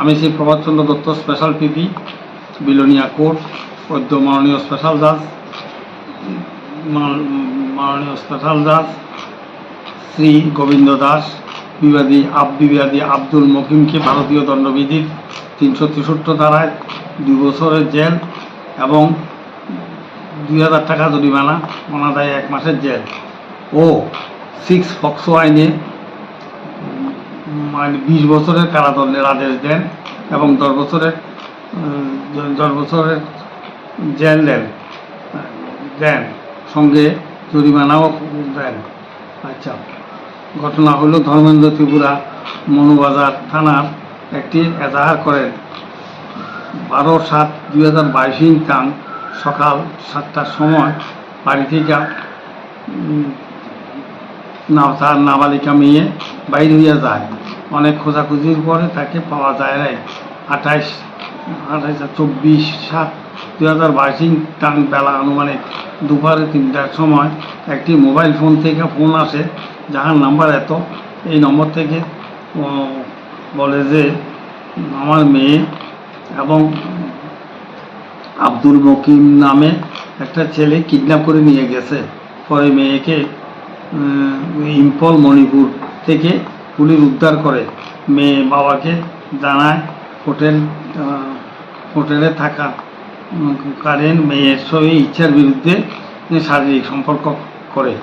আমি Shri Prabhatchandra Dutta special PP Belonia court, অদ্য মাননীয় স্পেশাল জাজ মাননীয় স্পেশাল জাজ শ্রী গোবিন্দ দাস, বিবাদী আব, বিবাদী আব্দুল মকিমকে ভারতীয় দণ্ডবিধির তিনশো তেষট্টি ধারায় দুই বছরের জেল এবং দুই হাজার টাকা জরিমানা, অনাদায় এক মাসের জেল। ও সিক্স ফক্সো আইনে মানে বিশ বছরের কারাদণ্ডের আদেশ দেন এবং দশ বছরের দশ বছরের জেল দেন দেন, সঙ্গে জরিমানাও দেন। আচ্ছা ঘটনা হলো ধর্মেন্দ্র ত্রিপুরা, মনুবাজার থানার একটি এজাহার করেন। বারো সাত দুই হাজার বাইশ তাং সকাল সাতটার সময় বাড়ি থেকে তার নাবালিকা মেয়ে বাইর হইয়া যায়। অনেক খোঁজাখুঁজির পরে তাকে পাওয়া যায় নাই। আঠাইশ আঠাইশ চব্বিশ সাত দু হাজার বাইশ টান বেলা আনুমানিক দুপুরে তিনটার সময় একটি মোবাইল ফোন থেকে ফোন আসে যাহার নাম্বার এত। এই নম্বর থেকে বলে যে আমার মেয়ে এবং আব্দুল মকিম নামে একটা ছেলে কিডন্যাপ করে নিয়ে গেছে। পরে মেয়েকে উম, ইম্ফল মণিপুর থেকে পুলিশ উদ্ধার করে। মেয়ে বাবাকে জানায় হোটেল হোটেলে থাকা কারেন্ট কারেন মেয়ের সঙ্গে ইচ্ছার বিরুদ্ধে শারীরিক সম্পর্ক করে।